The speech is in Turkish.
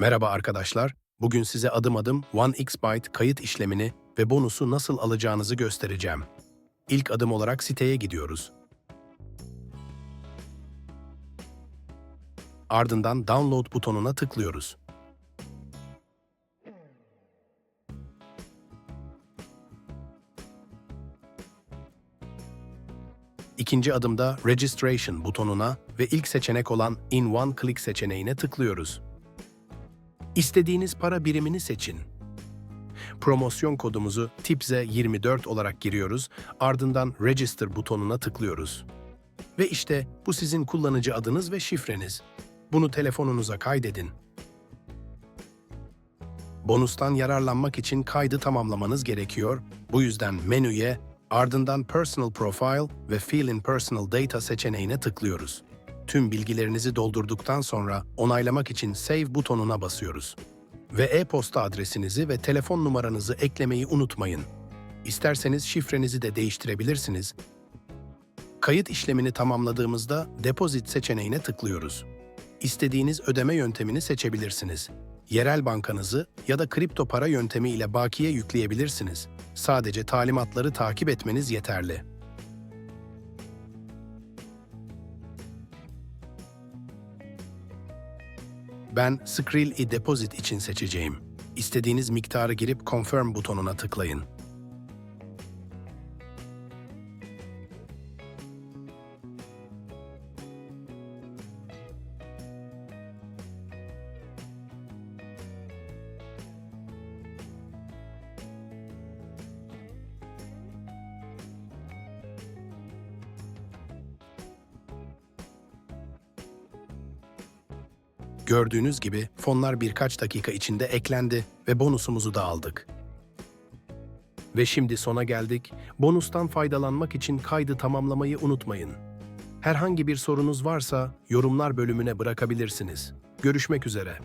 Merhaba arkadaşlar. Bugün size adım adım 1xByte kayıt işlemini ve bonusu nasıl alacağınızı göstereceğim. İlk adım olarak siteye gidiyoruz. Ardından download butonuna tıklıyoruz. İkinci adımda Registration butonuna ve ilk seçenek olan In One Click seçeneğine tıklıyoruz. İstediğiniz para birimini seçin. Promosyon kodumuzu TIPZE24 olarak giriyoruz, ardından Register butonuna tıklıyoruz. Ve işte bu sizin kullanıcı adınız ve şifreniz. Bunu telefonunuza kaydedin. Bonustan yararlanmak için kaydı tamamlamanız gerekiyor. Bu yüzden menüye, ardından Personal Profile ve Fill in Personal Data seçeneğine tıklıyoruz. Tüm bilgilerinizi doldurduktan sonra onaylamak için Save butonuna basıyoruz. Ve e-posta adresinizi ve telefon numaranızı eklemeyi unutmayın. İsterseniz şifrenizi de değiştirebilirsiniz. Kayıt işlemini tamamladığımızda Deposit seçeneğine tıklıyoruz. İstediğiniz ödeme yöntemini seçebilirsiniz. Yerel bankanızı ya da kripto para yöntemi ile bakiye yükleyebilirsiniz. Sadece talimatları takip etmeniz yeterli. Ben Skrill e-Deposit için seçeceğim. İstediğiniz miktarı girip Confirm butonuna tıklayın. Gördüğünüz gibi fonlar birkaç dakika içinde eklendi ve bonusumuzu da aldık. Ve şimdi sona geldik. Bonustan faydalanmak için kaydı tamamlamayı unutmayın. Herhangi bir sorunuz varsa yorumlar bölümüne bırakabilirsiniz. Görüşmek üzere.